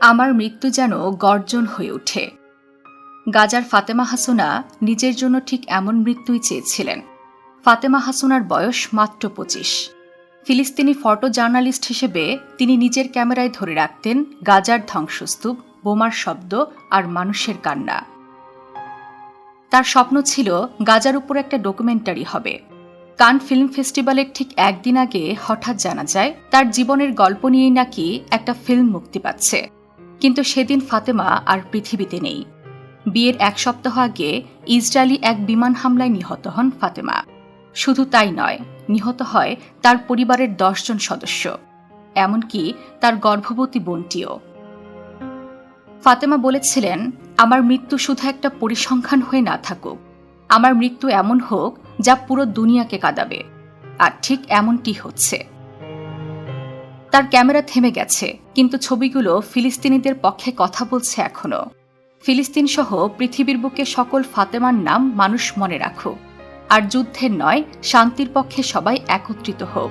আমার মৃত্যু যেন গর্জন হয়ে ওঠে। গাজার ফাতেমা হাসুনা নিজের জন্য ঠিক এমন মৃত্যুই চেয়েছিলেন। ফাতেমা হাসুনার বয়স মাত্র পঁচিশ। ফিলিস্তিনি ফটো জার্নালিস্ট হিসেবে তিনি নিজের ক্যামেরায় ধরে রাখতেন গাজার ধ্বংসস্তূপ, বোমার শব্দ আর মানুষের কান্না। তার স্বপ্ন ছিল গাজার উপর একটা ডকুমেন্টারি হবে। কান ফিল্ম ফেস্টিভ্যালের ঠিক একদিন আগে হঠাৎ জানা যায়, তার জীবনের গল্প নিয়েই নাকি একটা ফিল্ম মুক্তি পাচ্ছে। কিন্তু সেদিন ফাতেমা আর পৃথিবীতে নেই। বিয়ের এক সপ্তাহ আগে ইসরায়েলি এক বিমান হামলায় নিহত হন ফাতেমা। শুধু তাই নয়, নিহত হয় তার পরিবারের দশজন সদস্য। এমনকি তার গর্ভবতী বোনটিও। ফাতেমা বলেছিলেন, আমার মৃত্যু শুধু একটা পরিসংখ্যান হয়ে না থাকুক। আমার মৃত্যু এমন হোক যা পুরো দুনিয়াকে কাঁদাবে। আর ঠিক এমনটি হচ্ছে। তার ক্যামেরা থেমে গেছে, কিন্তু ছবিগুলো ফিলিস্তিনিদের পক্ষে কথা বলছে এখনও ফিলিস্তিন সহ পৃথিবীর বুকে সকল ফাতেমার নাম মানুষ মনে রাখুক। আর যুদ্ধের নয়, শান্তির পক্ষে সবাই একত্রিত হোক।